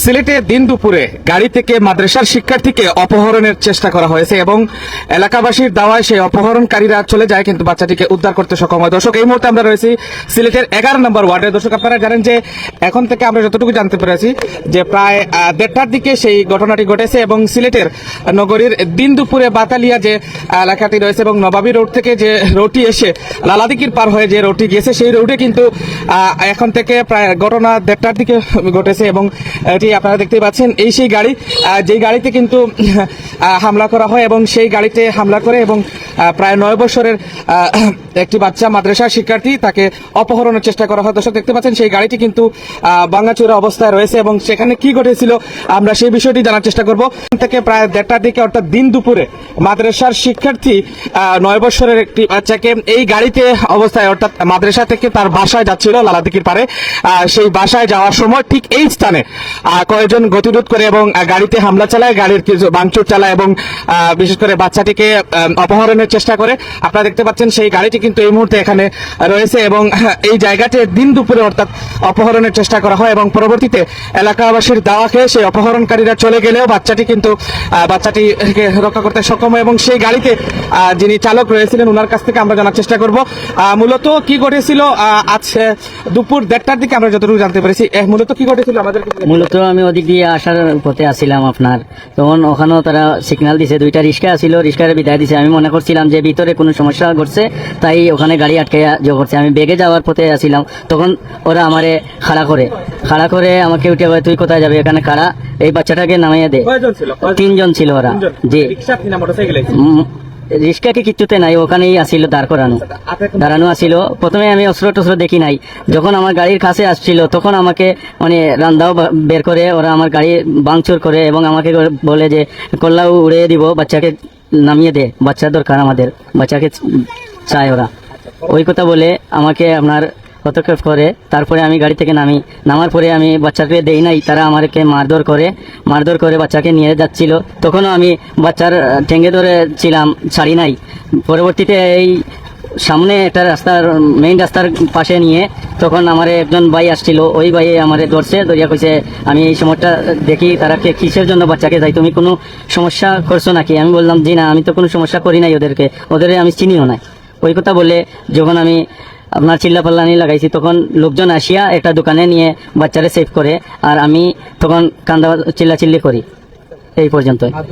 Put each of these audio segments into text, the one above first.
সিলেটে দিন দুপুরে গাড়ি থেকে মাদ্রাসার শিক্ষার্থীকে অপহরণের চেষ্টা করা হয়েছে এবং এলাকাবাসীর দাওয়ায় সেই অপহরণকারীরা চলে যায়, কিন্তু বাচ্চাটিকে উদ্ধার করতে সক্ষম হয়। দর্শক, এই মুহূর্তে আমরা রয়েছি সিলেটের এগারো নম্বর ওয়ার্ডে। দর্শক, আপনারা জানেন যে এখন থেকে আমরা যতটুকু জানতে পেরেছি যে প্রায় দেড়টার দিকে সেই ঘটনাটি ঘটেছে এবং সিলেটের নগরীর দিন দুপুরে বাতালিয়া যে এলাকাটি রয়েছে এবং নবাবী রোড থেকে যে রোডটি এসে লালাদিকির পার হয়ে যে রোডটি গিয়েছে, সেই রোডে কিন্তু এখন থেকে প্রায় ঘটনা দেড়টার দিকে ঘটেছে এবং এটি আপনারা দেখতেই পাচ্ছেন। এই সেই গাড়ি যেই গাড়িতে কিন্তু হামলা করা হয় এবং সেই গাড়িতে হামলা করে এবং প্রায় নয় বছরের একটি বাচ্চা মাদ্রাসার শিক্ষার্থী তাকে অপহরণের চেষ্টা করা হয়। দর্শক দেখতে পাচ্ছেন, সেই গাড়িটি কিন্তু ভাঙাচোরা অবস্থায় রয়েছে এবং সেখানে কি ঘটেছিল আমরা সেই বিষয়টি জানার চেষ্টা করব। থেকে প্রায় দেড়টার দিকে অর্থাৎ দিন দুপুরে মাদ্রাসার শিক্ষার্থী নয় বছরের একটি বাচ্চাকে এই গাড়িতে অবস্থায় অর্থাৎ মাদ্রাসা থেকে তার বাসায় যাচ্ছিল, লালাদিকির পারে সেই বাসায় যাওয়ার সময় ঠিক এই স্থানে কয়েকজন গতিরোধ করে এবং গাড়িতে হামলা চালায়, গাড়ির কিছু ভাঙচুর চালায় এবং বিশেষ করে বাচ্চাটিকে অপহরণের চেষ্টা করে। আপনারা দেখতে পাচ্ছেন সেই গাড়িটি কিন্তু এই মুহূর্তে এখানে রয়েছে এবং এই জায়গাটি দিন দুপুরে অর্থাৎ অপহরণের চেষ্টা করা হয় এবং পরবর্তীতে এলাকাবাসীর দাওয়া খেয়ে সেই অপহরণকারীরা চলে গেলেও বাচ্চাটি কিন্তু বাচ্চাটিকে রক্ষা করতে সক্ষম হয় এবং সেই গাড়িতে যিনি চালক রয়েছিলেন ওনার কাছ থেকে আমরা জানার চেষ্টা করব। মূলত কি ঘটেছিল আজ দুপুর দেড়টার দিকে আমরা যতটুকু জানতে পেরেছি। মূলত কি ঘটেছিল? আমাদের মূলত আমি ওদিক দিয়ে আসার পথে আসছিলাম আপনার। তখন ওখানেও তারা সিগন্যাল দিছে দুইটা রিক্সা আসিল রিক্সার বিদায় দিছে। আমি মনে করছিলাম যে ভিতরে কোনো সমস্যা ঘটছে তাই ওখানে গাড়ি আটকে জো করছে। আমি বেগে যাওয়ার পথে আসছিলাম। তখন ওরা আমারে খাড়া করে। খাড়া করে আমাকে উঠে তুই কোথায় যাবে? এখানে খাড়া। এই বাচ্চাটাকে নামাইয়া দে। তিনজন ছিল ওরা। জি। রিক্সাকে কিচ্ছুতে নাই, ওখানেই আসিল দাঁড় করানো। দাঁড়ানো আসিল। প্রথমে আমি অস্ত্র টস্ত্র দেখি নাই। যখন আমার গাড়ির কাছে আসছিল, তখন আমাকে মানে রান্দাও বের করে, ওরা আমার গাড়ি বাংচুর করে এবং আমাকে বলে যে কল্লাও উড়িয়ে দিব, বাচ্চাকে নামিয়ে দে, বাচ্চা দরকার আমাদের, বাচ্চাকে চায় ওরা। ওই কথা বলে আমাকে আপনার হস্তক্ষেপ করে, তারপরে আমি গাড়ি থেকে নামি। নামার পরে আমি বাচ্চাকে দেই নাই, তারা আমাকে মারধর করে মারধর করে বাচ্চাকে নিয়ে যাচ্ছিল। তখনও আমি বাচ্চার ঠেঙ্গে ধরে ছিলাম, ছাড়ি নাই। পরবর্তীতে এই সামনে একটা রাস্তার মেইন রাস্তার পাশে নিয়ে তখন আমার একজন ভাই আসছিল। ওই ভাই আমারে ধরছে দরিয়া কইছে, আমি এই সময়টা দেখি তারা কিসের জন্য বাচ্চাকে যাই তুমি কোনো সমস্যা করছ নাকি? আমি বললাম, জি না, আমি তো কোনো সমস্যা করি নাই ওদেরকে। ওদের আমি চিনিও নাই। ওই কথা বলে যখন আমি আপনার চিল্লা পাল্লানি লাগাইছি তখন লোকজন আসিয়া একটা দোকানে নিয়ে বাচ্চারে সেভ করে আর আমি তখন কান্দা চিল্লা চিল্লি করি। এই পর্যন্ত মানে?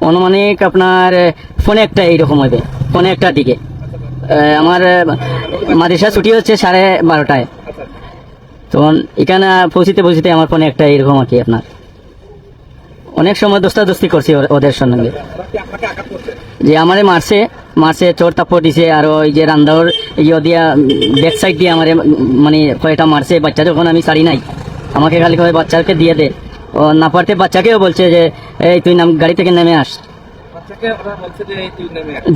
অনুমানিক আপনার ফোনে একটা এইরকম হবে ফোনে একটা দিকে। আমার মাদ্রাসা ছুটি হচ্ছে সাড়ে বারোটায়। তখন এখানে পৌঁছিতে পৌঁছিতে আমার ফোনে একটা এইরকম আর কি আপনার। অনেক সময় দোস্তাদোস্তি করছি ওর- ওদের সঙ্গে। যে আমারে মারছে মারছে চোর তাপ্পর দিছে আর ওই যে রান্দাওর ইয়ে দিয়া ব্যাক সাইড দিয়ে আমার মানে কয়টা মারছে বাচ্চা যখন আমি ছাড়ি নাই। আমাকে খালি কয় বাচ্চাকে দিয়ে দে। ও না পারতে বাচ্চাকেও বলছে যে এই তুই নাম গাড়ি থেকে নেমে আস।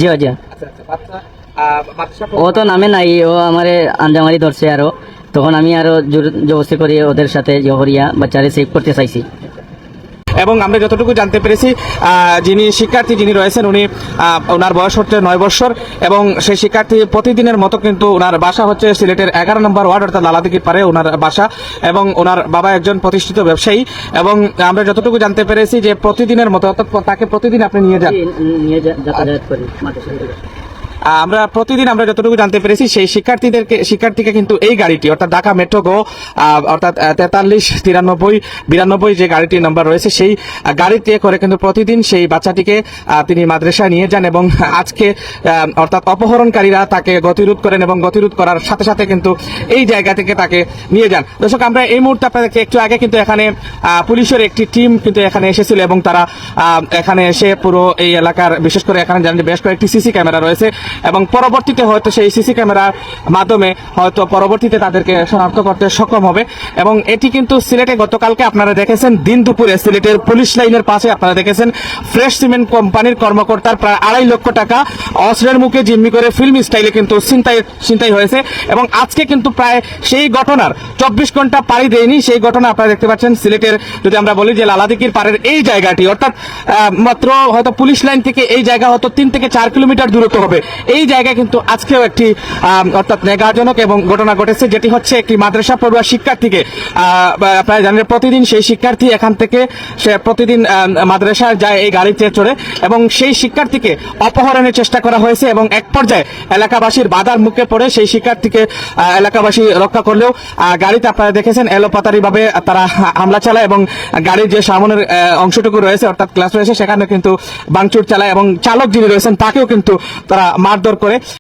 জি জি। আচ্ছা আচ্ছা ও তো নামে নাই ও আমারে আঞ্জামারি ধরছে আরও। তখন আমি আরও জোর জবস্তি করি ওদের সাথে ইয়ে করিয়া বাচ্চারে সেভ করতে চাইছি। এবং আমরা যতটুকু জানতে পেরেছি যিনি শিক্ষার্থী যিনি রয়েছেন, উনি ওনার বয়স হচ্ছে নয় বছর এবং সেই শিক্ষার্থী প্রতিদিনের মতো কিন্তু ওনার বাসা হচ্ছে সিলেটের এগারো নম্বর ওয়ার্ড, অর্থাৎ লালাদিঘির পারে ওনার বাসা এবং ওনার বাবা একজন প্রতিষ্ঠিত ব্যবসায়ী এবং আমরা যতটুকু জানতে পেরেছি যে প্রতিদিনের মতো, অর্থাৎ তাকে প্রতিদিন আপনি নিয়ে যান। নিয়ে আমরা প্রতিদিন আমরা যতটুকু জানতে পেরেছি, সেই শিক্ষার্থীদেরকে শিক্ষার্থীকে কিন্তু এই গাড়িটি, অর্থাৎ ঢাকা মেট্রো গো অর্থাৎ তেতাল্লিশ, তিরানব্বই, বিরানব্বই যে গাড়িটির নাম্বার রয়েছে, সেই গাড়িতে করে কিন্তু প্রতিদিন সেই বাচ্চাটিকে তিনি মাদ্রাসায় নিয়ে যান এবং আজকে অর্থাৎ অপহরণকারীরা তাকে গতিরোধ করেন এবং গতিরোধ করার সাথে সাথে কিন্তু এই জায়গা থেকে তাকে নিয়ে যান। দর্শক, আমরা এই মুহূর্তে আপনাদেরকে একটু আগে কিন্তু এখানে পুলিশের একটি টিম কিন্তু এখানে এসেছিল এবং তারা এখানে এসে পুরো এই এলাকার, বিশেষ করে এখানে জানেন বেশ কয়েকটি সিসি ক্যামেরা রয়েছে। এবং পরবর্তীতে হয়তো সেই সিসি ক্যামেরার মাধ্যমে হয়তো পরবর্তীতে তাদেরকে শনাক্ত করতে সক্ষম হবে। এবং এটি কিন্তু সিলেটে গতকালকে আপনারা দেখেছেন, দিন দুপুরে সিলেটের পুলিশ লাইনের পাশে আপনারা দেখেছেন, ফ্রেশ সিমেন্ট কোম্পানির কর্মকর্তার প্রায় আড়াই লক্ষ টাকা অস্ত্রের মুখে জিম্মি করে ফিল্ম স্টাইলে কিন্তু ছিনতাই ছিনতাই হয়েছে। এবং আজকে কিন্তু প্রায় সেই ঘটনার চব্বিশ ঘণ্টা পাড়ি দেয়নি। সেই ঘটনা আপনারা দেখতে পাচ্ছেন সিলেটের, যদি আমরা বলি যে লালাদিকির পাড়ের এই জায়গাটি। অর্থাৎ মাত্র হয়তো পুলিশ লাইন থেকে এই জায়গা হয়তো তিন থেকে চার কিলোমিটার দূরত্ব হবে। এই জায়গায় কিন্তু আজকেও একটি অর্থাৎ নেগাজনক এবং ঘটনা ঘটেছে যেটি হচ্ছে একটি মাদ্রাসা পড়ুয়া শিক্ষার্থীকে আপনারা জানেন প্রতিদিন সেই শিক্ষার্থী এখান থেকে সে প্রতিদিন আম, মাদ্রাসায় যায় এই গাড়িতে চড়ে এবং সেই শিক্ষার্থীকে অপহরণের চেষ্টা করা হয়েছে এবং এক পর্যায়ে এলাকাবাসীর বাধার মুখে পড়ে সেই শিক্ষার্থীকে এলাকাবাসী রক্ষা করলেও গাড়িতে আপনারা দেখেছেন এলোপাতারি ভাবে তারা হামলা চালায় এবং গাড়ির যে সামনের অংশটুকু রয়েছে অর্থাৎ ক্লাস রয়েছে সেখানে কিন্তু বাংচুর চালায় এবং চালক যিনি রয়েছেন তাকেও কিন্তু তারা মারধর করে